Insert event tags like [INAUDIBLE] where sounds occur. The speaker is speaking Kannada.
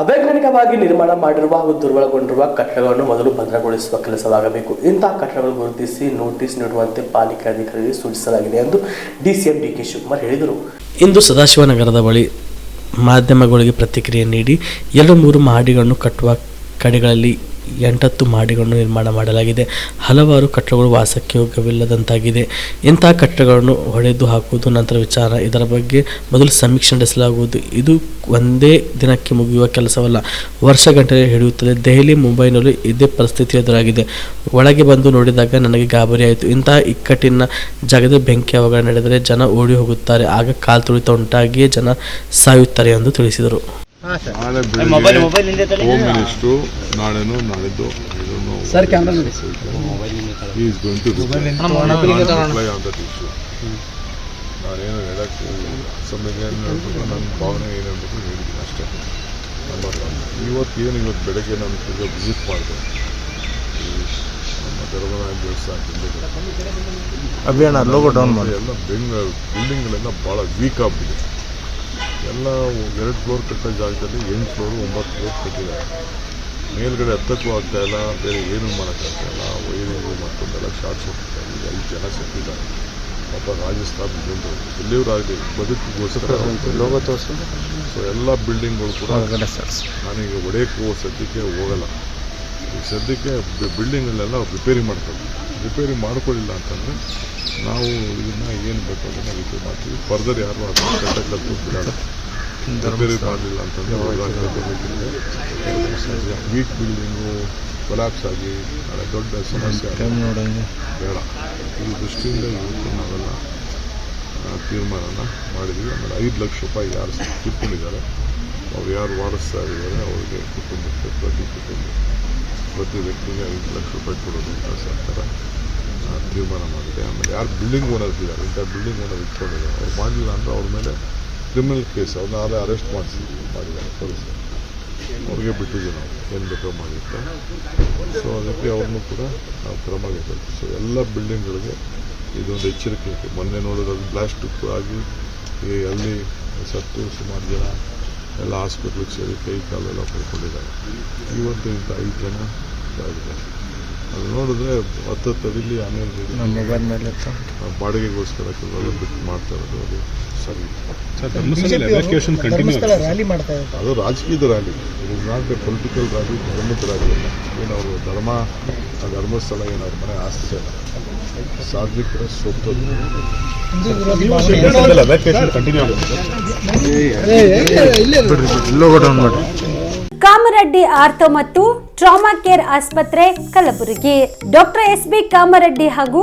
ಅವೈಜ್ಞಾನಿಕವಾಗಿ ನಿರ್ಮಾಣ ಮಾಡಿರುವ ಹಾಗೂ ದುರ್ಬಲಗೊಂಡಿರುವ ಕಟ್ಟಡಗಳನ್ನು ಮೊದಲು ಭದ್ರಗೊಳಿಸುವ ಕೆಲಸವಾಗಬೇಕು. ಇಂತಹ ಕಟ್ಟಡಗಳು ಗುರುತಿಸಿ ನೋಟಿಸ್ ನೀಡುವಂತೆ ಪಾಲಿಕೆ ಅಧಿಕಾರಿಗೆ ಸೂಚಿಸಲಾಗಿದೆ ಎಂದು ಡಿಸಿಎಂ ಡಿಕೆ ಶಿವಕುಮಾರ್ ಹೇಳಿದರು. ಇಂದು ಸದಾಶಿವನಗರದ ಬಳಿ ಮಾಧ್ಯಮಗಳಿಗೆ ಪ್ರತಿಕ್ರಿಯೆ ನೀಡಿ ಎರಡು ಮೂರು ಮಹಡಿಗಳನ್ನು ಕಟ್ಟುವ ಕಡೆಗಳಲ್ಲಿ ಎಂಟತ್ತು ಮಹಡಿಗಳನ್ನು ನಿರ್ಮಾಣ ಮಾಡಲಾಗಿದೆ. ಹಲವಾರು ಕಟ್ಟಡಗಳು ವಾಸಕ್ಕೆ ಯೋಗ್ಯವಿಲ್ಲದಂತಾಗಿದೆ. ಇಂತಹ ಕಟ್ಟಡಗಳನ್ನು ಹೊಡೆದು ಹಾಕುವುದು ನಂತರ ವಿಚಾರ. ಇದರ ಬಗ್ಗೆ ಮೊದಲು ಸಮೀಕ್ಷೆ ನಡೆಸಲಾಗುವುದು. ಇದು ಒಂದೇ ದಿನಕ್ಕೆ ಮುಗಿಯುವ ಕೆಲಸವಲ್ಲ. ವರ್ಷಗಟ್ಟಲೆ ಹಿಡಿಯುತ್ತದೆ. ದೆಹಲಿ, ಮುಂಬೈನಲ್ಲಿ ಇದೇ ಪರಿಸ್ಥಿತಿ ಎದುರಾಗಿದೆ. ಒಳಗೆ ಬಂದು ನೋಡಿದಾಗ ನನಗೆ ಗಾಬರಿಯಾಯಿತು. ಇಂತಹ ಇಕ್ಕಟ್ಟಿನ ಜಾಗದ ಬೆಂಕಿ ಅವಘಡ ನಡೆದರೆ ಜನ ಓಡಿ ಹೋಗುತ್ತಾರೆ. ಆಗ ಕಾಲ್ತುಳಿತ ಉಂಟಾಗಿಯೇ ಜನ ಸಾಯುತ್ತಾರೆ ಎಂದು ತಿಳಿಸಿದರು. ನಾಳೆ ಮೊಬೈಲ್ ಬೆಳಿಗ್ಗೆ ಮೊಬೈಲ್ ಹಿಂದೆ ತಲೆ ಹೋಮ್ ಮಿನಿಸ್ಟ್ರು ನಾಳೆನೂ ನಾಳಿದ್ದು ಸರ್ ಕ್ಯಾಮ್ರಾ ನೋಡಿ. Is going to reply on that issue. ನಾನೇನು ಹೇಳಕ್ಕೆ ಸಮಯ ಏನು ಹೇಳ್ಬೇಕು ನನ್ನ ಭಾವನೆ ಏನು ಹೇಳ್ಬೇಕು ಹೇಳಿದ್ದೀನಿ ಅಷ್ಟೇ. ನಂಬರ್ ಒನ್ ಇವತ್ತು ಏನು ಇವತ್ತು ಬೆಳಗ್ಗೆ ನಾನು ತಿರ್ಗಾ ವಿಸಿಟ್ ಮಾಡಿದೆ. ನಮ್ಮ ಧರ್ಮರಾಯ ದೇವಸ್ಥಾನ ಅಭಿಯಾನ ಲೋಗೋ ಡೌನ್ ಮಾಡಿ. ಎಲ್ಲ ಬೆಂಗ್ ಬಿಲ್ಡಿಂಗ್ಗಳೆಲ್ಲ ಭಾಳ ವೀಕ್ ಆಗಿಬಿಟ್ಟಿದೆ. ಎಲ್ಲ ಎರಡು ಫ್ಲೋರ್ ಕಟ್ಟೋ ಜಾಗದಲ್ಲಿ ಎಂಟು ಫ್ಲೋರು ಒಂಬತ್ತು ಫ್ಲೋರ್ ಕಟ್ಟಿದ್ದಾರೆ. ಮೇಲ್ಗಡೆ ಹತ್ತಕ್ಕೂ ಆಗ್ತಾಯಿಲ್ಲ ಇಲ್ಲ ಬೇರೆ ಏನೂ ಮಾಡೋಕ್ಕಾಗ್ತಾಯಿಲ್ಲ ವೈರಿಂಗು ಮತ್ತೊಂದೆಲ್ಲ ಶಾರ್ಟ್ಸ್ ಹೋಗ್ತಾ ಇದೆ ಐದು ಜನ ಸತ್ತಿದ್ದಾರೆ ಪಾಪ ರಾಜಸ್ಥಾನ ಜನರು ಎಲ್ಲಿಯವರಾಗಲಿ ಬದುಕಿಗೋಸ್ಕರ [LAUGHS] ಲೋಗೋ ಸೊ ಎಲ್ಲ ಬಿಲ್ಡಿಂಗ್ಗಳು ಕೂಡ ನನಗೆ ಒಡೆಯಕ್ಕೆ ಹೋಗೋ ಸದ್ಯಕ್ಕೆ ಹೋಗಲ್ಲ. ಸದ್ಯಕ್ಕೆ ಬಿಲ್ಡಿಂಗಲ್ಲೆಲ್ಲ ರಿಪೇರಿ ಮಾಡ್ಕೊಳ್ಳಿ ರಿಪೇರಿ ಮಾಡ್ಕೊಳ್ಳಿಲ್ಲ ಅಂತಂದರೆ ನಾವು ಇದನ್ನು ಏನು ಬೇಕು ಅದನ್ನ ರಿಪೇರಿ ಮಾಡ್ತೀವಿ. ಫರ್ದರ್ ಯಾರು ಅದನ್ನು ಕಟ್ಟಕ್ಕಂತೂ ಬಿಡೋಣ ರಿಪೇರಿ ಮಾಡಲಿಲ್ಲ ಅಂತಂದರೆ ವೀಕ್ ಬಿಲ್ಡಿಂಗು ಕೊಲಾಪ್ಸ್ ಆಗಿ ನಾಳೆ ದೊಡ್ಡ ಸಮಸ್ಯೆ ಬೇಡ. ಈ ದೃಷ್ಟಿಯಿಂದ ಇವತ್ತು ನಾವೆಲ್ಲ ಆ, ತೀರ್ಮಾನನ ಮಾಡಿದ್ವಿ. ಆಮೇಲೆ ಐದು ಲಕ್ಷ ರೂಪಾಯಿ ಯಾರು ಕಿತ್ಕೊಂಡಿದ್ದಾರೆ. ಅವ್ರು ಯಾರು ವಾರಿಸ್ತಾ ಇದ್ದಾರೆ ಅವರಿಗೆ ಕುಟುಂಬಕ್ಕೆ ಪ್ರತಿ ಕುಟುಂಬ ಪ್ರತಿ ವ್ಯಕ್ತಿಗೆ ಐದು ಲಕ್ಷ ರೂಪಾಯಿ ಕೊಡೋದು ಅಂತ ಸರ್ಕಾರ ತೀರ್ಮಾನ ಮಾಡಿದೆ. ಆಮೇಲೆ ಯಾರು ಬಿಲ್ಡಿಂಗ್ ಓನರ್ಸ್ ಇದ್ದಾರೆ ಇಂಥ ಬಿಲ್ಡಿಂಗ್ ಓನರ್ ಇಟ್ಕೊಂಡಿದ್ದಾರೆ. ಅವ್ರು ಮಾಡಲಿಲ್ಲ ಅಂದರೆ ಅವ್ರ ಮೇಲೆ ಕ್ರಿಮಿನಲ್ ಕೇಸ್ ಅವ್ರನ್ನ ಆದ್ರೆ ಅರೆಸ್ಟ್ ಮಾಡಿಸಿ ಮಾಡಿದ್ದಾರೆ ಪೊಲೀಸರು. ಅವ್ರಿಗೆ ಬಿಟ್ಟಿದ್ದೀವಿ ನಾವು. ಏನು ಬೇಕೋ ಮಾಡಿರ್ತಾರೆ ಸೊ ಅದಕ್ಕೆ ಅವ್ರನ್ನೂ ಕೂಡ ನಾವು ಕ್ರಮ ಕೈಗೊಳ್ತೀವಿ ಸೊ ಎಲ್ಲ ಬಿಲ್ಡಿಂಗ್ಗಳಿಗೆ ಇದೊಂದು ಎಚ್ಚರಿಕೆ ಇದೆ. ಮೊನ್ನೆ ಅದು ಬ್ಲಾಸ್ಟ್ ಆಗಿ ಈ ಅಲ್ಲಿ ಸತ್ತು ಸುಮಾರು ಜನ ಎಲ್ಲ ಹಾಸ್ಪಿಟ್ಲಿಗೆ ಸೇರಿ ಕೈ ಕಾಲೆಲ್ಲ ಪಡ್ಕೊಂಡಿದ್ದಾರೆ ಇವತ್ತು ಇಂಥ ಐದು ಜನ ಇದಾಗಿದ್ದಾರೆ ಅದು ನೋಡಿದ್ರೆ ಹತ್ತತ್ತು ಅದಿಲ್ಲಿ ಆಮೇಲೆ ನಮ್ಮ ಮೊಬೈಲ್ ಮೇಲೆ ಇತ್ತು. ಬಾಡಿಗೆಗೋಸ್ಕರ ಬಿಟ್ಟು ಮಾಡ್ತಾ ಇರೋದು ಅದು ಸರಿ. ಅದು ರಾಜಕೀಯದ rally it is not a political rally ಧರ್ಮದ ರ್ಯಾಲಿ ಅಲ್ಲ. ಏನವರು ಅವರು ಧರ್ಮ ಆ ಧರ್ಮಸ್ಥಳ ಏನಾದ್ರು ಅವ್ರ ಮನೆ ಆಸ್ತಿ ಅಲ್ಲ. ಸಾಧ್ವಿಕ ಸೂಕ್ತ ಕಾಮರೆಡ್ಡಿ ಆರ್ಥೋ ಮತ್ತು ಟ್ರಾಮಾ ಕೇರ್ ಆಸ್ಪತ್ರೆ Kalaburagi. Doctor S B Kamareddy ಹಾಗೂ